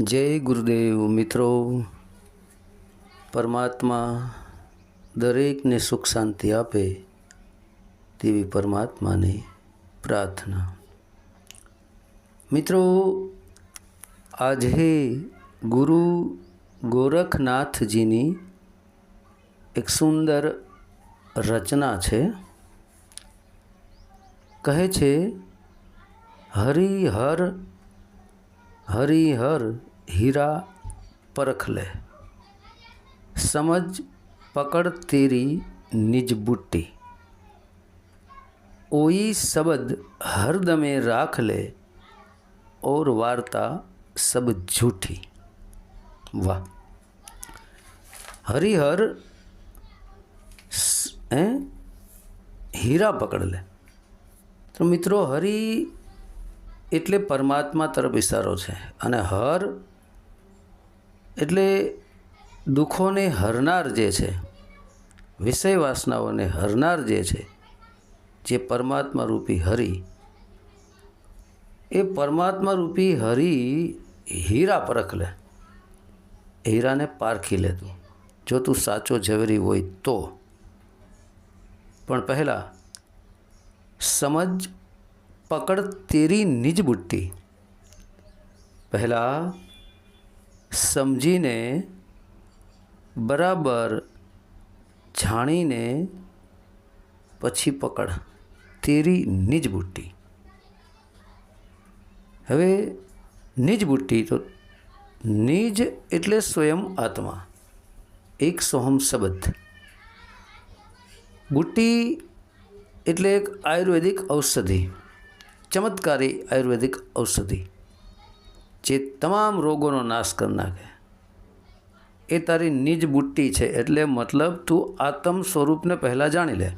જય ગુરુદેવ મિત્રો. પરમાત્મા દરેકને સુખ શાંતિ આપે તેવી પરમાત્માની પ્રાર્થના. મિત્રો, આજે ગુરુ ગોરખનાથજીની એક સુંદર રચના છે. કહે છે, હરિહર હરિહર હીરા પરખ લે. સમજ પકડ તેરી નિજ બુટ્ટી. ઓઈ શબ્દ હરદમે રાખ લે, ઓર વાર્તા સબ જૂઠી. વાહ. હરિહર એ હીરા પકડ લે. તો મિત્રો, હરિ એટલે પરમાત્મા તરફ ઇશારો છે અને હર એટલે દુઃખોને હરનાર જે છે વિષય વાસનાઓને હરનાર જે છે, જે પરમાત્મા રૂપી હરિ, એ પરમાત્મા રૂપી હરિ હીરા પરખ લે હીરાને પારખી લે તું. જો તું સાચો ઝવેરી હોય તો. પણ પહેલાં સમજ પકડ તેરી નિજ બુટ્ટી. પહેલાં સમજીને બરાબર જાણીને પછી પકડ. તેરી નિજ બુટ્ટી. હવે નિજ બુટ્ટી તો નિજ એટલે સ્વયં આત્મા. એક સોહમ શબ્દ. બુટ્ટી એટલે એક આયુર્વેદિક ઔષધિ. ચમત્કારી આયુર્વેદિક ઔષધિ. જે તમામ રોગોનો નાશ કરી નાખે. એ તારી નિજ બુટ્ટી છે, એટલે મતલબ તું આત્મ સ્વરૂપને પહેલાં જાણી લે.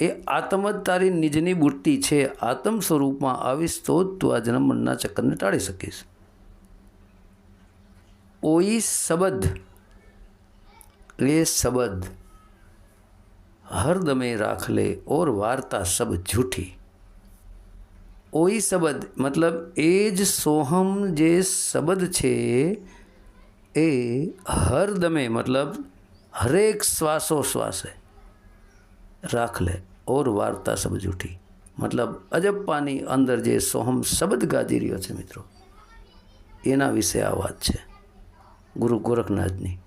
એ આત્મ જ તારી નિજની બુટ્ટી છે, આત્મ સ્વરૂપમાં આવીશ તો જ તું આ જન્મના ચક્કરને ટાળી શકીશ. ઓઈ શબ્દ એ શબ્દ હરદમે રાખ લે ઓર વાર્તા સબ झूठी ઓઈ શબ્દ, મતલબ એ જ સોહમ જે શબ્દ છે, એ હરદમે મતલબ હરેક શ્વાસો શ્વાસે. રાખ લે, ઓર વાર્તા સબ જૂઠી મતલબ અજપ્પાની અંદર જે સોહમ શબ્દ ગાજી રહ્યો છે મિત્રો, એના વિશે આ વાત છે. ગુરુ ગોરખનાથની.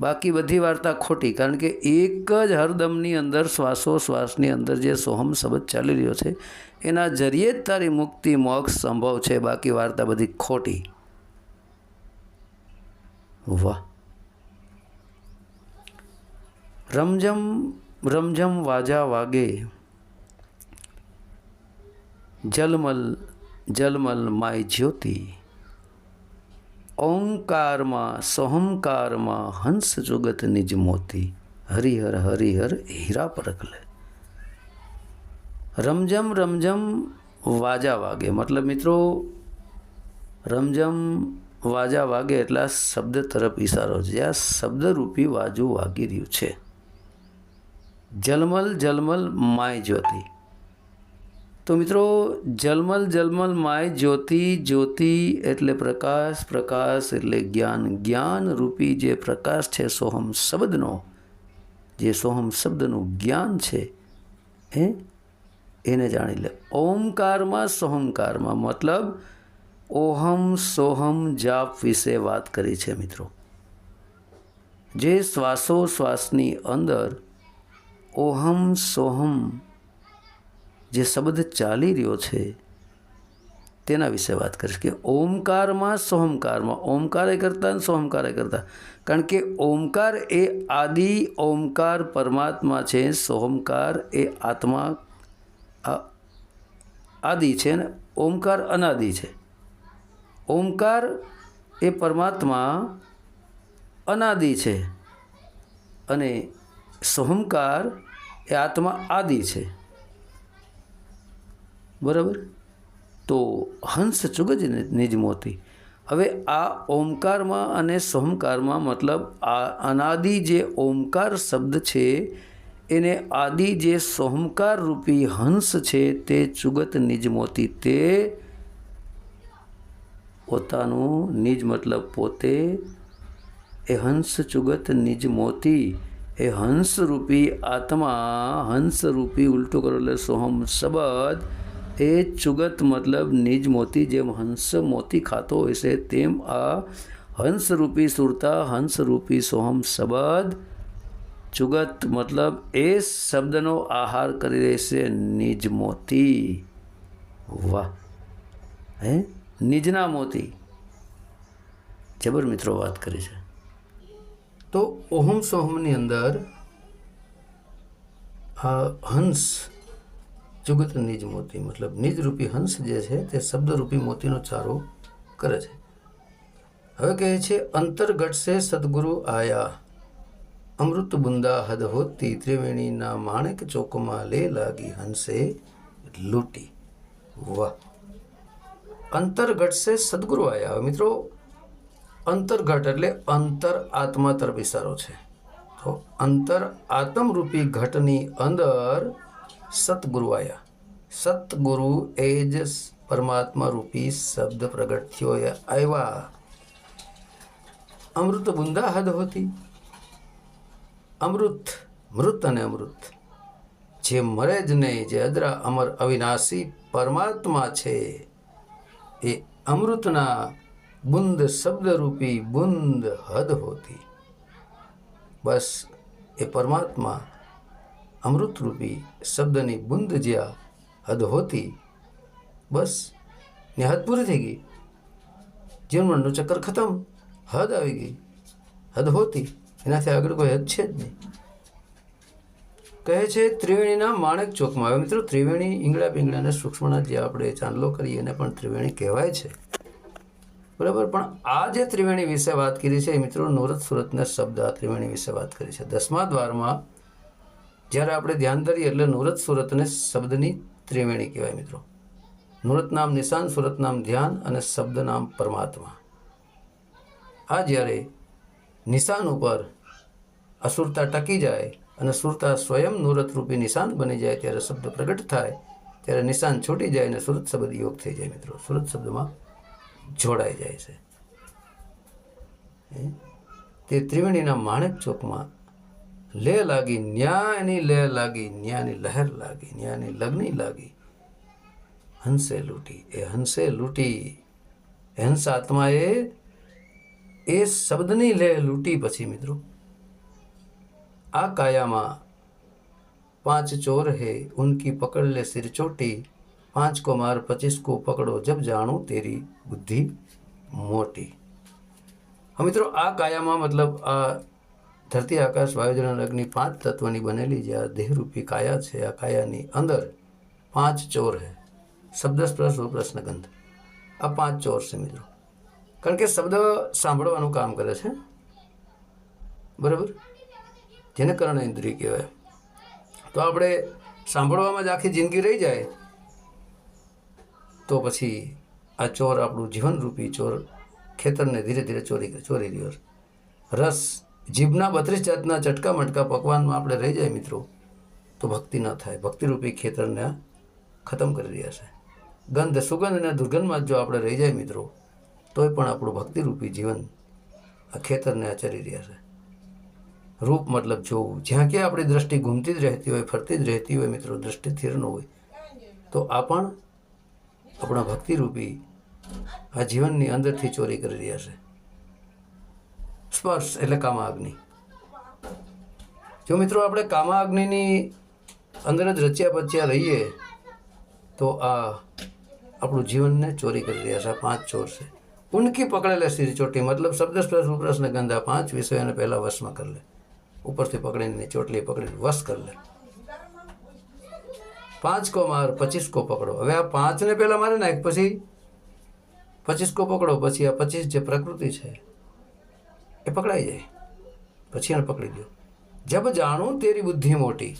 બાકી બધી વાર્તા ખોટી, કારણ કે એક જ હરદમની અંદર શ્વાસો શ્વાસની અંદર જે સોહમ શબ્દ ચાલી રહ્યો છે, એના જરીએ જ તારી મુક્તિ, મોક્ષ સંભવ છે. બાકી વાર્તા બધી ખોટી. વાહ. રમઝમ રમઝમ વાજા વાગે. જલમલ જલમલ માય જ્યોતિ. ઓંકારમાં સોહંકારમાં હંસ જુગત નિજ મોતી. હરિહર હરિહર, હીરા પરખલે. રમઝમ રમઝમ, વાજા વાગે. મતલબ મિત્રો, રમઝમ, વાજા વાગે એટલે આ શબ્દ તરફ ઈશારો છે. આ શબ્દરૂપી વાજુ વાગી રહ્યું છે. જલમલ જલમલ, માય જ્યોતિ. તો મિત્રો, જલમલ જલમલ માય જ્યોતિ જ્યોતિ એટલે પ્રકાશ પ્રકાશ એટલે જ્ઞાન. જ્ઞાન રૂપી જે પ્રકાશ છે, સોહમ શબ્દનો, જે સોહમ શબ્દનું જ્ઞાન છે એ એને જાણી લે. ઓમકારમાં સોહમકારમાં મતલબ ઓહમ સોહમ જાપ વિશે વાત કરી છે મિત્રો. જે શ્વાસો શ્વાસની અંદર ઓહમ સોહમ જે શબ્દ ચાલી રહ્યો છે, તેના વિશે વાત કરીશ કે ઓમકારમાં સોહમકારમાં, ઓમકારે કરતા અને સોહમકારે કરતા. કારણ કે ઓમકાર એ આદિ ઓમકાર પરમાત્મા છે, સોહમકાર એ આત્મા આદિ છે ને ઓમકાર અનાદિ છે. ઓમકાર એ પરમાત્મા અનાદિ છે અને સોહમકાર એ આત્મા આદિ છે. બરાબર? તો હંસ ચુગજ નિજ મોતી. હવે આ ઓમકારમાં અને સોમકારમાં મતલબ આ અનાદિ જે ઓમકાર શબ્દ છે, એને આદિ જે સોમકાર રૂપી હંસ છે, તે ચુગત નિજ મોતી. તે પોતાનું નિજ મતલબ પોતે એ હંસ ચુગત નિજ મોતી. એ હંસરૂપી આત્મા હંસરૂપી ઉલટું કરો એટલે સોહમ શબ્દ એ ચુગત મતલબ નિજ મોતી જેમ હંસ મોતી ખાતો હોય છે, તેમ આ હંસરૂપી સુરતા, હંસરૂપી સોહમ શબ્દ ચુગત મતલબ એ શબ્દનો આહાર કરી રહેશે નિજ મોતી. વાહ. હે? નિજના મોતી. જબર મિત્રો વાત કરી છે. તો ઓહમ સોહમની અંદર હંસ જુગત નિજ મોતી, મતલબ નિજરૂપી હંસ જે છે તે શબ્દરૂપી મોતીનો ચારો કરે છે. હવે કહે છે અંતર્ગત સે સદગુરુ આયા. અમૃત બુંદા હદ હોતી ત્રિવેણીના માણેક ચોકમાં લે લાગી હંસે લૂંટી. વાહ. અંતર્ગત સે સદગુરુ આયા. હવે મિત્રો અંતર્ઘટ એટલે અંતર આત્મા તરફ ઇશારો છે. તો અંતર આત્મરૂપી ઘટની અંદર સતગુરુ આવ્યા સતગુરુ એ જ પરમાત્મા રૂપી શબ્દ પ્રગટ થયો આવ્યા. અમૃત બુંદા હદ હોતી. અમૃત, મૃત અને અમૃત. જે મરે જ નહીં, જે અદરા અમર અવિનાશી પરમાત્મા છે. એ અમૃતના બુંદ શબ્દરૂપી બુંદ હદ હોતી. બસ એ પરમાત્મા અમૃતરૂપી શબ્દની બુંદ જ્યાં હદ હોતી, બસ ને હદ પૂરી થઈ ગઈ. જીવનનું ચક્કર ખતમ, હદ આવી ગઈ. હદ હોતી, એનાથી આગળ કોઈ હદ છે જ નહીં. કહે છે, ત્રિવેણીના માણેક ચોકમાં હવે મિત્રો, ત્રિવેણી ઈંગડા પિંગળાને સૂક્ષ્મના જે આપણે ચાંદલો કરીએ, એને પણ ત્રિવેણી કહેવાય છે. બરાબર? પણ આ જે ત્રિવેણી વિશે વાત કરી છે, એ મિત્રો, નૂરત સુરતના શબ્દ આ ત્રિવેણી વિશે વાત કરી છે. દસમા દ્વારમાં જ્યારે આપણે ધ્યાન ધરીએ એટલે નૂરત સુરતને શબ્દની ત્રિવેણી કહેવાય મિત્રો. નુરત નામ નિશાન, સુરત નામ ધ્યાન અને શબ્દ નામ પરમાત્મા. આ જ્યારે નિશાન ઉપર અસુરતા ટકી જાય અને સુરતા સ્વયં નૂરત રૂપી નિશાન બની જાય ત્યારે શબ્દ પ્રગટ થાય, ત્યારે નિશાન છૂટી જાય અને સુરત શબ્દ યોગ થઈ જાય મિત્રો. સુરત શબ્દમાં જોડાઈ જાય છે. તે ત્રિવેણીના માણેક ચોકમાં લે લાગી, ન્યાયની લે લાગી, ન્યાયની લહેર લાગી, ન્યાયની લગ્ની લાગી. હંસે લૂંટી, એ હંસે લૂંટી. હંસ આત્માએ એ શબ્દની લે લૂંટી પછી મિત્રો, આ કાયામાં પાંચ ચોર હે, ઉનકી પકડ લે સિર ચોટી. પાંચ કો માર પચીસ કો પકડો જબ જાણું તેરી બુદ્ધિ મોટી. હા મિત્રો, આ કાયામાં મતલબ આ ધરતી આકાશ વાયુજન અગ્નિ પાંચ તત્વની બનેલી જે આ દેહરૂપી કાયા છે, આ કાયાની અંદર પાંચ ચોર હે શબ્દ સ્પર્શ રૂપ રસન ગંધ. આ પાંચ ચોર છે મિત્રો. કારણ કે શબ્દ સાંભળવાનું કામ કરે છે. બરાબર? જેને કર્ણ ઇન્દ્રિય કહેવાય. તો આપણે સાંભળવામાં જ આખી જિંદગી રહી જાય. તો પછી આ ચોર આપણું જીવનરૂપી ચોર ખેતરને ધીરે ધીરે ચોરી ચોરી રહ્યો રસ જીભના બત્રીસ જાતના ચટકા મટકા પકવાનમાં આપણે રહી જાય મિત્રો, તો ભક્તિ ન થાય. ભક્તિરૂપી ખેતરને ખતમ કરી રહ્યા છે. ગંધ, સુગંધ અને દુર્ગંધમાં જ આપણે રહી જાય મિત્રો, તોય પણ આપણું ભક્તિરૂપી જીવન આ ખેતરને આચરી રહ્યા છે. રૂપ મતલબ જોવું. જ્યાં ક્યાં આપણી દ્રષ્ટિ ઘૂમતી જ રહેતી હોય, ફરતી જ રહેતી હોય મિત્રો, દ્રષ્ટિ સ્થિર ન હોય, તો આ પણ આપણા ભક્તિરૂપી આ જીવનની અંદરથી ચોરી કરી રહ્યા છે. સ્પર્શ એટલે કામાગ્નિ. જો મિત્રો આપણે કામાગ્નિની અંદર જ રચ્યા પચ્યા રહીએ, તો આ આપણું જીવનને ચોરી કરી રહ્યા છે. આ પાંચ ચોર છે. ઉનકી પકડેલા સીધી ચોટી, મતલબ શબ્દ સ્પર્શ, ઉપરસ ને ગંધા પાંચ વિષયોને પહેલાં વશમાં કરી લે. ઉપરથી પકડીને ચોટલી પકડીને વશ કરી લે. પાંચ કો માર, પચીસ કો પકડો. હવે આ પાંચને પહેલાં મારે નાખ, પછી પચીસ કો પકડો, પછી આ પચીસ જે પ્રકૃતિ છે એ પકડાઈ જાય. પછી એને પકડી દો જબ જાણું તેરી બુદ્ધિ મોટી,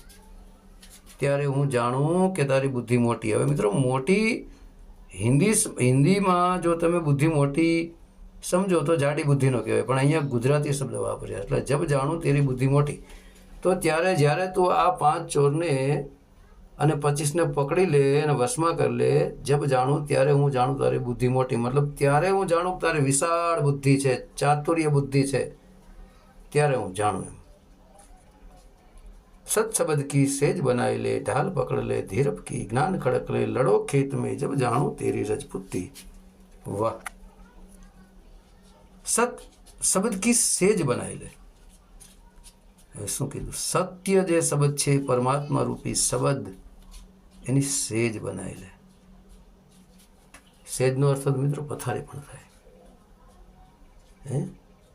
ત્યારે હું જાણું કે તારી બુદ્ધિ મોટી. હવે મિત્રો, મોટી હિન્દી હિન્દીમાં જો તમે બુદ્ધિ મોટી સમજો તો જાડી બુદ્ધિનો કહેવાય. પણ અહીંયા ગુજરાતી શબ્દ વાપર્યા. એટલે જબ જાણું તેરી બુદ્ધિ મોટી, તો ત્યારે જ્યારે તું આ પાંચ ચોરને અને પચીસને પકડી લે અને વશમાં કરી લે. જબ જાણું ત્યારે હું જાણું તારી બુદ્ધિ મોટી. મતલબ ત્યારે હું જાણું તારી વિશાળ બુદ્ધિ છે, ચાતુર્ય બુદ્ધિ છે. ત્યારે હું જાણું એમ. સત્સબદ કી સેજ બનાવી લે, ઢાલ પકડ લે, ધીરપ કી જ્ઞાન ખડક લે, લડો ખેત મેં, જબ જાણું તેરી રજપૂતી વાહ. સત શબ્દ કી સેજ બનાવી લે. હવે શું કીધું? સત્ય જે શબ્દ છે પરમાત્મા રૂપી શબ્દ એની સેજ બનાવી લે સેજનો અર્થ મિત્રો પથારી પણ થાય. હે?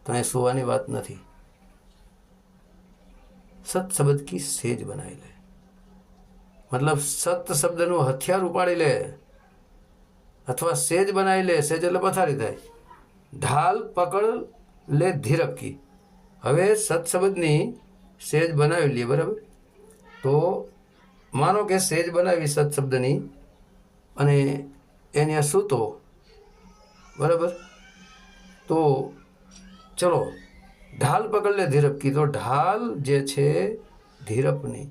તો અહીં સુવાની વાત નથી. સત કી સેજ બનાવી લે મતલબ સત શબ્દનું હથિયાર ઉપાડી લે. અથવા સેજ બનાવી લે. સેજ એટલે પથારી થાય. ઢાલ, પકડ લે ધીરપકી હવે સત સેજ બનાવી લઈએ બરાબર? તો માનો કે સેજ બનાવી સત્શબ્દની અને એને સૂતો. બરાબર? તો ચલો, ઢાલ પકડ લે ધીરપકી તો ઢાલ જે છે ધીરપની,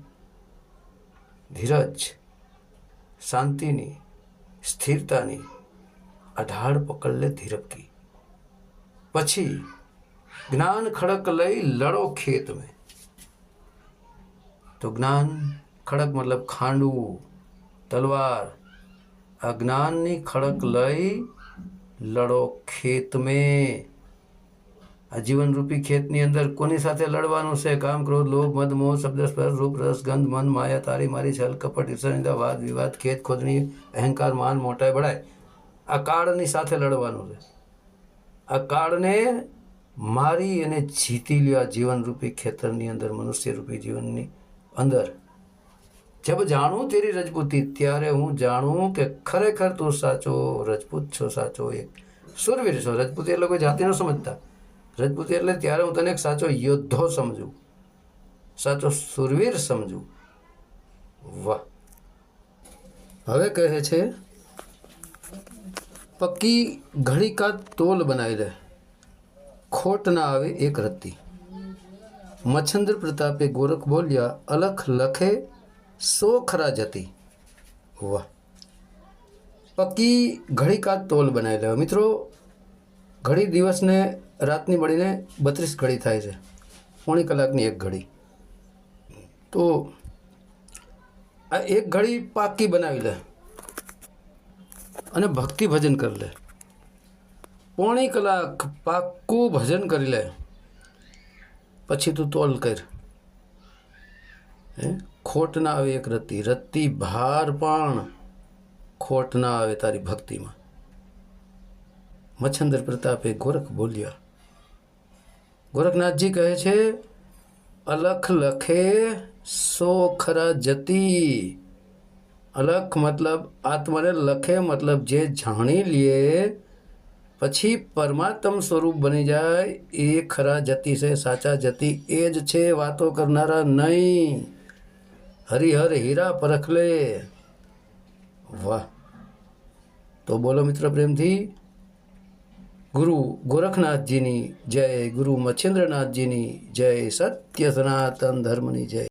ધીરજ, શાંતિની, સ્થિરતાની, આ ઢાળ પકડ ધીરપકી પછી જ્ઞાન ખડક લઈ લડો ખેત મેં તો જ્ઞાન ખડક મતલબ ખાંડવું, તલવાર. આ જ્ઞાનની ખડક લઈ લડો ખેત મેં આ જીવનરૂપી ખેતની અંદર કોની સાથે લડવાનું છે? કામ, ક્રોધ, લોભ, મદ, મોહ, શબ્દ, સ્પર્શ, રૂપ, રસ, ગંધ, મન, માયા, તારી, મારી, છલ, કપટ ઈર્ષણિંદા વાદ, વિવાદ ખેત ખોદણી, અહંકાર, માન મોટાઈ બળાય આ કાળની સાથે લડવાનું છે. આ કાળને મારી અને જીતી લ્યો આ જીવનરૂપી ખેતરની અંદર, મનુષ્યરૂપી જીવનની અંદર. જબ જાણું તેરી રજપૂતી, ત્યારે હું જાણું કે ખરેખર તું સાચો રજપૂત છો, સાચો એક સુરવીર છો. રજપૂત એટલે કોઈ જાતિ ન સમજતા. રજપૂત એટલે ત્યારે હું તને એક સાચો યોદ્ધો સમજું. સાચો સુરવીર સમજું. વાહ. હવે કહે છે, પક્કી ઘડીકા તોલ બનાવી દે. ખોટ ના આવે એક રત્તી. મચ્છંદ્ર પ્રતાપે ગોરખ બોલ્યા, અલખ લખે સો ખરા જતી. વાહ. પક્કી ઘડી કાચ તોલ બનાવી લે મિત્રો, ઘડી દિવસને રાતની મળીને બત્રીસ ઘડી થાય છે. પોણી કલાકની એક ઘડી. તો આ એક ઘડી પાકી બનાવી લે અને ભક્તિ ભજન કરી લે. પોણી કલાક પાક્કું ભજન કરી લે. પછી તું તોલ કર. હે? ખોટ ના આવે એક રત્તી. રત્તી ભાર પણ ખોટ ના આવે તારી ભક્તિમાં. મચ્છંદર પ્રતાપે ગોરખ બોલ્યા. ગોરખનાથજી કહે છે, અલખ લખે સો ખરા જતી. અલખ મતલબ આત્માને લખે મતલબ જે જાણી લે, પછી પરમાત્મ સ્વરૂપ બની જાય. એ ખરા જતી છે, સાચા જતી. એ જ છે વાતો કરનારા નહીં. હરિહર હીરા પરખલે. વાહ. તો બોલો મિત્ર પ્રેમથી. ગુરુ ગોરખનાથજીની જય, ગુરુ મચ્છેન્દ્રનાથજીની જય સત્ય સનાતન ધર્મની જય.